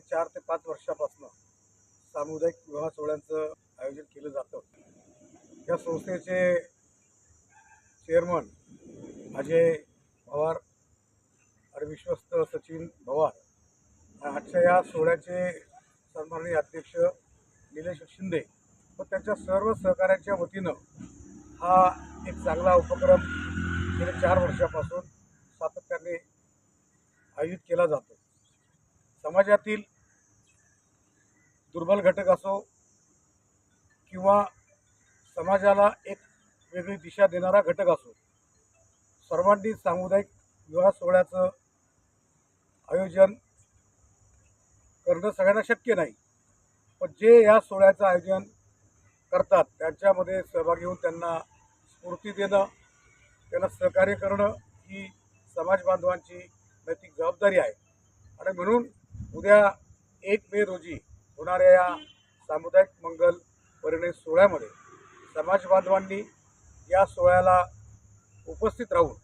चार ते पाच वर्षापासून सामुदायिक विवाह सोहळ्यांचं आयोजन केलं जातं. या संस्थेचे चेअरमन अजय पवार आणि विश्वस्त सचिन पवार आजच्या या सोहळ्याचे सन्माननीय अध्यक्ष निलेश शिंदे व त्यांच्या सर्व सहकाऱ्यांच्या वतीनं हा एक चांगला उपक्रम गेल्या चार वर्षापासून सातत्याने आयोजित केला जातो. समाजातील दुर्बल घटक असो किंवा समाजाला एक वेगळी दिशा देणारा घटक असो सर्वांनी सामुदायिक विवाह सोहळ्याचं आयोजन करणं सगळ्यांना शक्य नाही. पण जे या सोहळ्याचं आयोजन करतात त्यांच्यामध्ये सहभागी होऊन त्यांना स्फूर्ती देणं त्यांना सहकार्य करणं ही समाज बांधवांची नैतिक जबाबदारी आहे. आणि म्हणून उद्या एक मे रोजी होणाऱ्या या सामुदायिक मंगल परिणय सोहळ्यामध्ये समाज बांधवांनी या सोहळ्याला उपस्थित राहून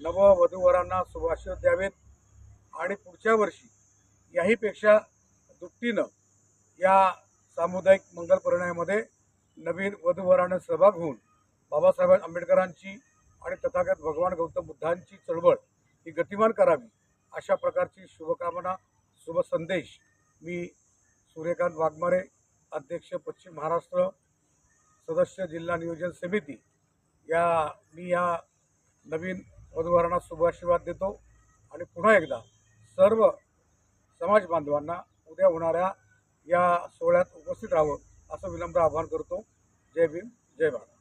नववधूवरांना शुभाशीर्वाद द्यावेत आणि पुढच्या वर्षी याहीपेक्षा दुपटीनं या सामुदायिक मंगल परिणयामध्ये नवीन वधूवरांना सहभाग होऊन बाबासाहेब आंबेडकरांची आणि तथागत भगवान गौतम बुद्धांची चळवळ ही गतिमान करावी अशा प्रकारची शुभकामना शुभ संदेश. मी सूर्यकांत वाघमारे अध्यक्ष पश्चिम महाराष्ट्र सदस्य जिल्हा नियोजन समिती. या मी या नवीन वधूवरांना शुभाशीर्वाद देतो आणि पुन्हा एकदा सर्व समाज बांधवांना उद्या होणाऱ्या या सोहळ्यात उपस्थित राहावं असं विनम्र आवाहन करतो. जय भीम जय भारत.